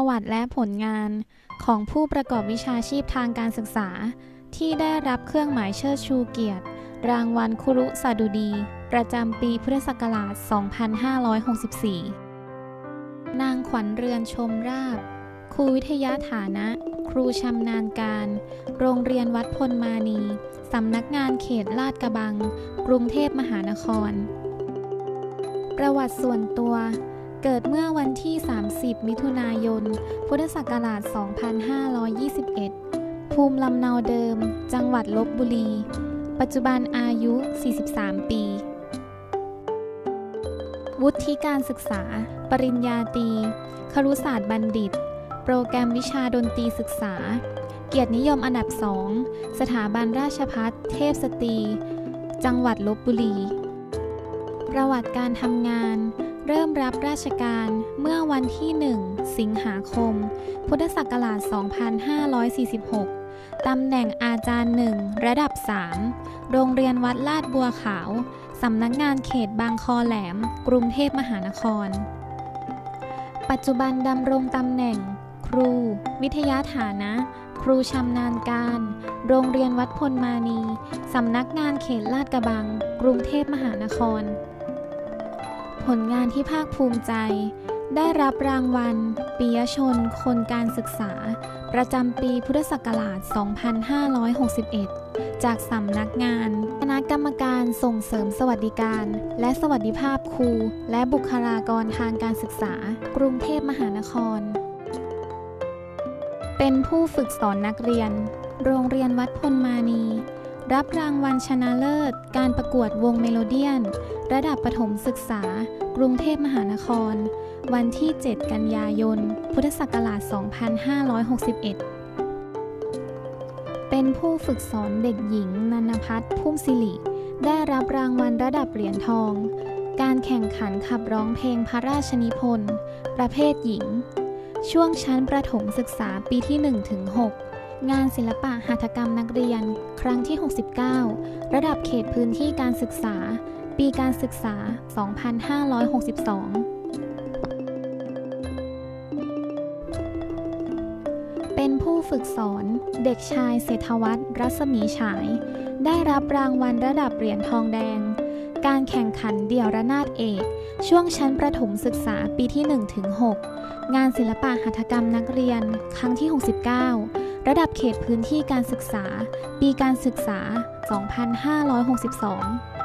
ประวัติและผลงานของผู้ประกอบวิชาชีพทางการศึกษา ที่ได้รับเครื่องหมายเชิดชูเกียรติ รางวัลคุรุสดุดี ประจำปีพุทธศักราช 2564 นางขวัญเรือนชมราบ ครูวิทยาฐานะ ครูชำนาญการ โรงเรียนวัดพลมานี สำนักงานเขตลาดกระบัง กรุงเทพมหานคร ประวัติส่วนตัว เกิดเมื่อวันที่ 30 มิถุนายน พุทธศักราช 2521 ภูมิลำเนาเดิม จังหวัดลบบุรี ปัจจุบันอายุ 43 ปี วุฒิการศึกษา ปริญญาตรี ครุศาสตร์บัณฑิต โปรแกรมวิชาดนตรีศึกษา เกียรตินิยมอันดับสอง สถาบันราชพัฒเทพสตรี จังหวัดลบบุรี ประวัติการทำงาน เริ่มรับราชการเมื่อวันที่ 1 สิงหาคม พุทธศักราช 2546 ตำแหน่งอาจารย์หนึ่งระดับ 3 โรงเรียนวัดลาดบัวขาว สำนักงานเขตบางคอแหลม กรุงเทพมหานคร ปัจจุบันดำรงตำแหน่ง ครู วิทยาฐานะ ครูชำนาญการ โรงเรียนวัดพลมานี สำนักงานเขตลาดกระบัง กรุงเทพมหานคร ผลงานที่ภาคภูมิใจ ได้รับรางวัลปิยชน คนการศึกษา ประจำปีพุทธศักราช 2561 จากสำนักงานคณะกรรมการส่งเสริมสวัสดิการ และสวัสดิภาพครู และบุคลากรทางการศึกษา กรุงเทพมหานคร เป็นผู้ฝึกสอนนักเรียน โรงเรียนวัดพลมานี รับรางวัลชนะเลิศ การประกวดวงเมโลเดียน ระดับประถมศึกษา กรุงเทพมหานคร วันที่ 7 กันยายน พุทธศักราช 2561 เป็นผู้ฝึกสอนเด็กหญิงนันพัฒน์พุ่มสิริ ได้รับรางวัลระดับเหรียญทอง การแข่งขันขับร้องเพลงพระราชนิพนธ์ ประเภทหญิง ช่วงชั้นประถมศึกษาปีที่1ถึ งานศิลปะหัตถกรรมนักเรียน ครั้งที่ 69 ระดับเขตพื้นที่การศึกษา ปีการศึกษา 2562 เป็นผู้ฝึกสอน เด็กชายเศรษฐวัฒน์รัศมีฉาย ได้รับรางวัลระดับเหรียญทองแดง การแข่งขันเดี่ยวระนาดเอก ช่วงชั้นประถมศึกษาปีที่1ถึง6งานศิลปะหัตถกรรมนักเรียน ครั้งที่ 69 ระดับเขตพื้นที่การศึกษา ปีการศึกษา 2562